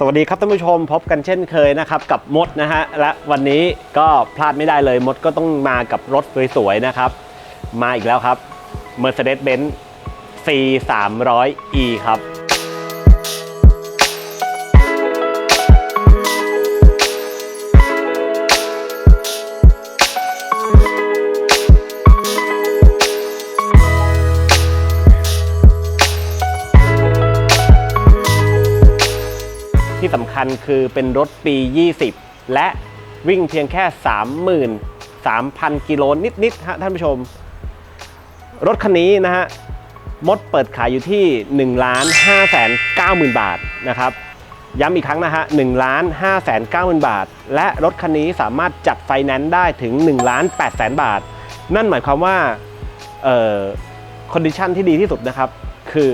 สวัสดีครับท่านผู้ชมพบกันเช่นเคยนะครับกับมดนะฮะและวันนี้ก็พลาดไม่ได้เลยมดก็ต้องมากับรถสวยๆนะครับ มาอีกแล้วครับ Mercedes-Benz C 3 0 0 E ครับ คัญคือเป็นรถปี 20 และวิ่งเพียงแค่ 33,000 กิโลนิดๆฮะท่านผู้ชม รถคันนี้นะฮะมดเปิดขายอยู่ที่1ล้าน5แสน9หมื่นบาทนะครับย้ำอีกครั้งนะฮะ1ล้าน5แสน9หมื่นบาท และรถคันนี้สามารถจัดไฟแนนซ์ได้ถึง1ล้าน8แสนบาท นั่นหมายความว่าเอ่อคอนดิชันที่ดีที่สุดนะครับ คือ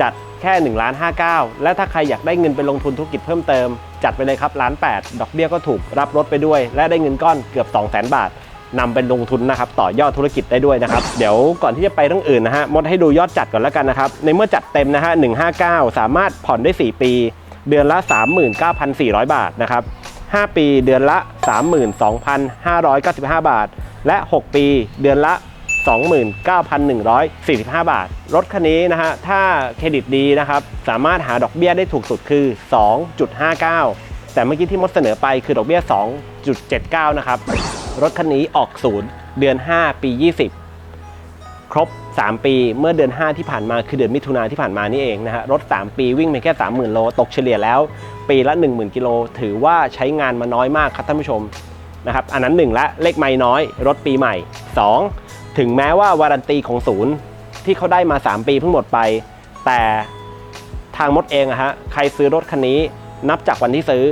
จัด แค่1ล้าน59และถ้าใครอยากได้เงินไปลงทุนธุรกิจเพิ่มเติม จัดไปเลยครับล้าน8ดอกเบี้ยก็ถูกรับรถไปด้วย และได้เงินก้อนเกือบ 2 0 0 0 0 0 บาทนำไปลงทุนนะครับต่อยอดธุรกิจได้ด้วยนะครับ เดี๋ยวก่อนที่จะไปเรื่องอื่นนะฮะมดให้ดูยอดจัดก่อนแล้วกันนะครับ ในเมื่อจัดเต็มนะฮะ159 สามารถผ่อนได้ 4 ปี เดือนละ 39,400 บาทนะครับ5ปีเดือนละ 32,595 บาท และ 6 ปีเดือนละ 29,145 บาท รถคันนี้นะฮะถ้าเครดิตดีนะครับสามารถหาดอกเบี้ยได้ถูกสุดคือ 2.59 แต่เมื่อกี้ที่มดเสนอไปคือดอกเบี้ย 2.79 นะครับ รถคันนี้ออกศูนย์เดือน 5 ปี 20 ครบ 3 ปีเมื่อเดือน 5 ที่ผ่านมาคือเดือนมิถุนาที่ผ่านมานี่เองนะฮะรถ 3 ปีวิ่งเพียงแค่ 30,000 โลตกเฉลี่ยแล้ว ปีละ 10,000 กิโลถือว่าใช้งานมาน้อยมากครับท่านผู้ชมนะครับอันนั้น1ละเลขไม่น้อย รถปีใหม่ 2 ถึงแม้ว่าวารันตีของศูนย์ที่เขาได้มา 3 ปีเพิ่งหมดไป แต่ทางมดเองอะฮะใครซื้อรถคันนี้นับจากวันที่ซื้อ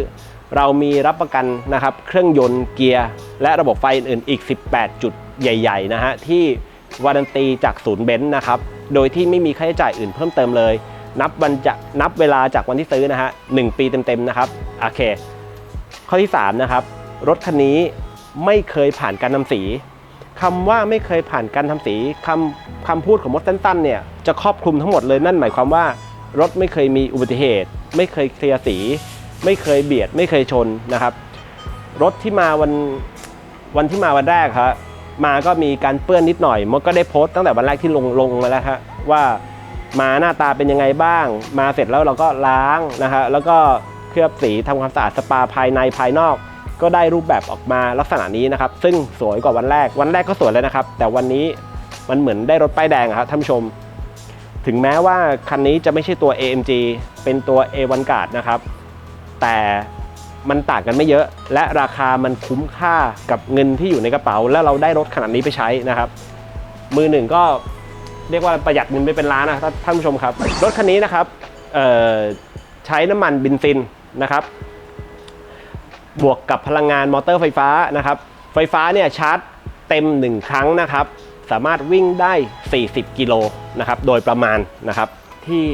เรามีรับประกันนะครับเครื่องยนต์เกียร์ และระบบไฟอื่นๆอีก 18 จุดใหญ่ๆนะฮะที่วารันตีจากศูนย์เบนซ์นะครับโดยที่ไม่มีค่าใช้จ่ายอื่นเพิ่มเติมเลย นับวันจะนับเวลาจากวันที่ซื้อนะฮะหนึ่งปีเต็มๆนะครับโอเค ข้อที่3นะครับรถคันนี้ไม่เคยผ่านการทำสี คำว่าไม่เคยผ่านการทำสีคำคำพูดของมดสั้นๆเนี่ยจะครอบคลุมทั้งหมดเลยนั่นหมายความว่ารถไม่เคยมีอุบัติเหตุ ไม่เคยเคลียร์สี ไม่เคยเบียด ไม่เคยชนนะครับ รถที่มาวันวันที่มาวันแรกครับมาก็มีการเปื้อนนิดหน่อยมดก็ได้โพสต์ตั้งแต่วันแรกที่ลงลงมาแล้วฮะว่ามาหน้าตาเป็นยังไงบ้าง มาเสร็จแล้วเราก็ล้างนะฮะแล้วก็เคลือบสีทำความสะอาดสปาภายในภายนอก ก็ได้รูปแบบออกมาลักษณะนี้นะครับ ซึ่งสวยกว่าวันแรก วันแรกก็สวยแล้วนะครับ แต่วันนี้มันเหมือนได้รถป้ายแดงครับท่านผู้ชม ถึงแม้ว่าคันนี้จะไม่ใช่ตัว AMG เป็นตัว A1 Guard นะครับ แต่มันต่างกันไม่เยอะ และราคามันคุ้มค่ากับเงินที่อยู่ในกระเป๋า แล้วเราได้รถขนาดนี้ไปใช้นะครับ มือหนึ่งก็เรียกว่าประหยัดเงินไปเป็นล้านนะท่านผู้ชมครับ รถคันนี้นะครับใช้น้ำมันเบนซินนะครับ บวกกับพลังงานมอเตอร์ไฟฟ้านะครับ ไฟฟ้าเนี่ยชาร์จเต็ม 1 ครั้งนะครับ สามารถวิ่งได้ 40 กิโลนะครับ โดยประมาณนะครับ ที่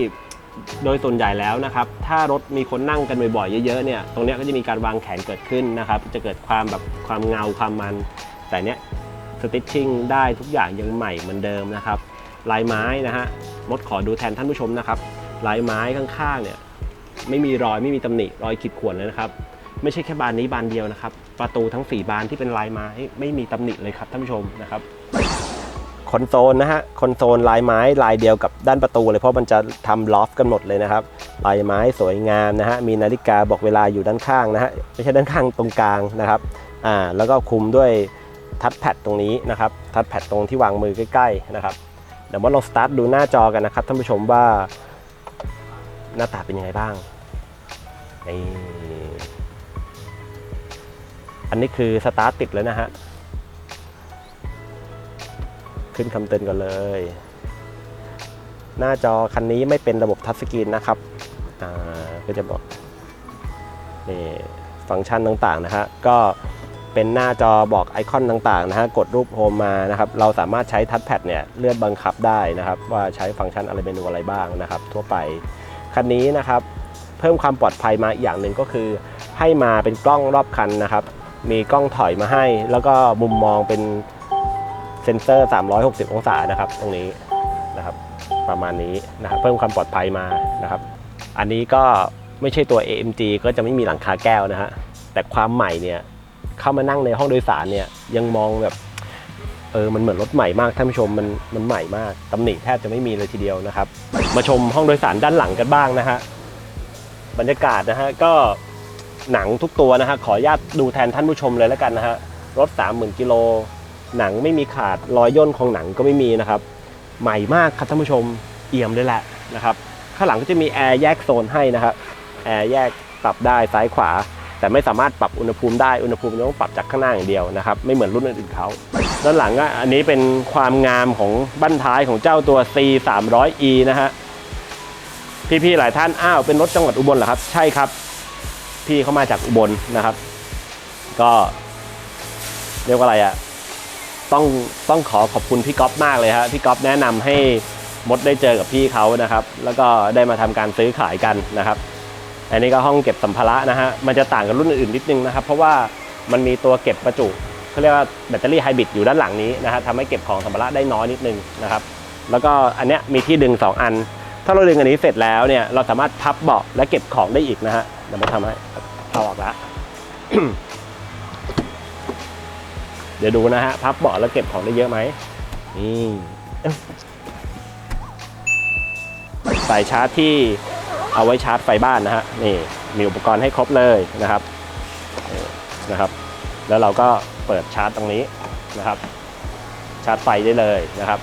โดยส่วนใหญ่แล้วนะครับ ถ้ารถมีคนนั่งกันบ่อยๆเยอะๆเนี่ย ตรงนี้ก็จะมีการวางแขนเกิดขึ้นนะครับ จะเกิดความแบบความเงาความมัน แต่เนี้ยสติชชิ่งได้ทุกอย่างยังใหม่เหมือนเดิมนะครับ ลายไม้นะฮะมดขอดูแทนท่านผู้ชมนะครับ ลายไม้ข้างๆเนี่ยไม่มีรอยไม่มีตำหนิรอยขีดข่วนเลยนะครับ ไม่ใช่แค่บานนี้บานเดียวนะครับ ประตูทั้ง 4 บานที่เป็นลายไม้ไม่มีตำหนิเลยครับท่านผู้ชมนะครับคอนโซลนะฮะคอนโซลลายไม้ลายเดียวกับด้านประตูเลยเพราะมันจะทำลอฟกันหมดเลยนะครับลายไม้สวยงามนะฮะมีนาฬิกาบอกเวลาอยู่ด้านข้างนะฮะไม่ใช่ด้านข้างตรงกลางนะครับอ่าแล้วก็คุมด้วยทัชแพดตรงนี้นะครับทัชแพดตรงที่วางมือใกล้ๆนะครับเดี๋ยวมาลองสตาร์ทดูหน้าจอกันนะครับท่านผู้ชมว่าหน้าตาเป็นยังไงบ้างนี่ อันนี้คือสตาร์ทติดแล้วนะฮะ ขึ้นคำเตือนก่อนเลย หน้าจอคันนี้ไม่เป็นระบบทัชสกรีนนะครับ อ่า ก็จะบอกนี่ฟังก์ชันต่างๆนะฮะ ก็เป็นหน้าจอบอกไอคอนต่างๆนะฮะ กดรูปโฮมมานะครับ เราสามารถใช้ทัชแพดเนี่ยเลื่อนบังคับได้นะครับ ว่าใช้ฟังก์ชันอะไรเมนูอะไรบ้างนะครับ ทั่วไป คันนี้นะครับ เพิ่มความปลอดภัยมาอีกอย่างหนึ่งก็คือ ให้มาเป็นกล้องรอบคันนะครับ มีกล้องถอยมาให้ แล้วก็มุมมองเป็นเซ็นเซอร์ 360 องศานะครับ ตรงนี้นะครับ ประมาณนี้นะครับเพิ่มความปลอดภัยมานะครับ อันนี้ก็ไม่ใช่ตัว AMG ก็จะไม่มีหลังคาแก้วนะฮะแต่ความใหม่เนี่ยเข้ามานั่งในห้องโดยสารเนี่ยยังมองแบบเออมันเหมือนรถใหม่มากท่านผู้ชมมันมันใหม่มากตำหนิแทบจะไม่มีเลยทีเดียวนะครับ มาชมห้องโดยสารด้านหลังกันบ้างนะฮะบรรยากาศนะฮะก็ หนังทุกตัวนะฮะขออนุญาตดูแทนท่านผู้ชมเลยแล้วกันนะฮะรถ 30,000กิโลหนังไม่มีขาดรอยย่นของหนังก็ไม่มีนะครับ ใหม่มากครับท่านผู้ชมเอี่ยมเลยแหละนะครับข้างหลังก็จะมีแอร์แยกโซนให้นะครับแอร์แยกปรับได้ซ้ายขวา แต่ไม่สามารถปรับอุณหภูมิได้อุณหภูมิต้องปรับจากข้างหน้าอย่างเดียวนะครับไม่เหมือนรุ่นอื่นๆเขาด้านหลังอะอันนี้เป็นความงามของบั้นท้ายของเจ้าตัว C 3 0 0 E นะฮะพี่ๆหลายท่านอ้าวเป็นรถจังหวัดอุบลเหรอครับใช่ครับ พี่เขามาจากอุบลนะครับ ก็เรียกว่าอะไรอะต้องต้องขอขอบคุณพี่ก๊อฟมากเลยฮะพี่ก๊อฟแนะนำให้มดได้เจอกับพี่เขานะครับ แล้วก็ได้มาทำการซื้อขายกันนะครับ อันนี้ก็ห้องเก็บสัมภาระนะฮะมันจะต่างกับรุ่นอื่นนิดนึงนะครับ เพราะว่ามันมีตัวเก็บประจุเขาเรียกว่าแบตเตอรี่ไฮบริดอยู่ด้านหลังนี้นะฮะทำให้เก็บของสัมภาระได้น้อยนิดนึงนะครับ แล้วก็อันเนี้ยมีที่ดึง 2 อัน ถ้าเราดึงอันนี้เสร็จแล้วเนี่ยเราสามารถพับเบาะและเก็บของได้อีกนะฮะ เดี๋ยวมาทำให้เอาออกละเดี๋ยวดูนะฮะ พับเบาะแล้วเก็บของได้เยอะไหมนี่เอ้ยสายชาร์จที่เอาไว้ชาร์จไฟบ้านนะฮะนี่มีอุปกรณ์ให้ครบเลยนะครับนี่นะครับ แล้วเราก็เปิดชาร์จตรงนี้นะครับ ชาร์จไฟได้เลยนะครับ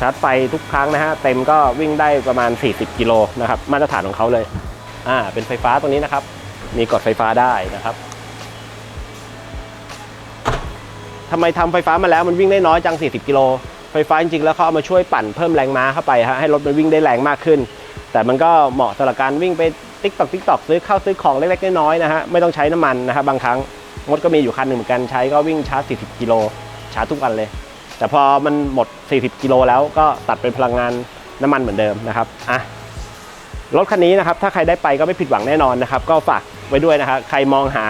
ชาร์จไฟทุกครั้งนะฮะเต็มก็วิ่งได้ประมาณ 40 กิโลนะครับมาตรฐานของเขาเลยอ่าเป็นไฟฟ้าตรงนี้นะครับ มีกดไฟฟ้าได้นะครับทำไมทำไฟฟ้ามาแล้วมันวิ่งได้น้อยจัง 40 กิโลไฟฟ้าจริงๆแล้วเขาเอามาช่วยปั่นเพิ่มแรงม้าเข้าไปฮะให้รถมันวิ่งได้แรงมากขึ้น แต่มันก็เหมาะสำหรับการวิ่งไปติ๊กตอกติ๊กตอกซื้อข้าวซื้อของเล็กๆน้อยๆนะฮะไม่ต้องใช้น้ำมันนะครับบางครั้งมดก็มีอยู่คันหนึ่งเหมือนกันใช้ก็วิ่งชาร์จ 40 กิโลชาร์จทุกวันเลย แต่พอมันหมด 40 กิโลแล้วก็ตัดเป็นพลังงานน้ำมันเหมือนเดิมนะครับอะรถคันนี้นะครับ ถ้าใครได้ไปก็ไม่ผิดหวังแน่นอนนะครับ ก็ฝากไว้ด้วยนะครับ ใครมองหา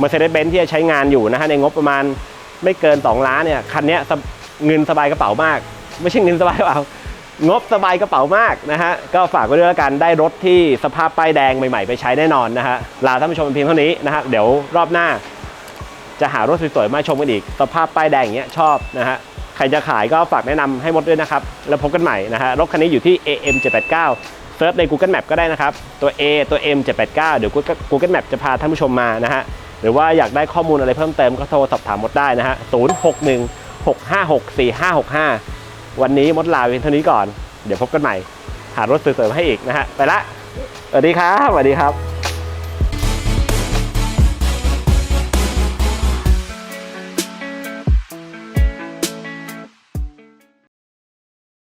Mercedes-Benz ที่จะใช้งานอยู่นะฮะในงบประมาณไม่เกิน 2 ล้านเนี่ยคันนี้เงินสบายกระเป๋ามาก ไม่ใช่เงินสบายกระเป๋างบสบายกระเป๋ามากนะฮะก็ฝากไว้ด้วยแล้วกันได้รถที่สภาพป้ายแดงใหม่ๆ ไปใช้แน่นอนนะฮะลาท่านผู้ชมเพียงเท่านี้นะฮะเดี๋ยวรอบหน้า จะหารถสวยๆมาชมกันอีก สภาพป้ายแดงอย่างเงี้ยชอบนะฮะ ใครจะขายก็ฝากแนะนำให้หมดด้วยนะครับ แล้วพบกันใหม่นะฮะรถคันนี้อยู่ที่ AM 789เซิร์ชใน Google Map ก็ได้นะครับ ตัว A ตัว M 789เดี๋ยว Google Map จะพาท่านผู้ชมมานะฮะหรือว่าอยากได้ข้อมูลอะไรเพิ่มเติมก็โทรสอบถามมดได้นะฮะ061 656 4565 วันนี้มดลาเพียงเท่านี้ก่อน เดี๋ยวพบกันใหม่ หารถเสวยๆมให้อีกนะฮะไปละสวัสดีครับสวัสดีครับ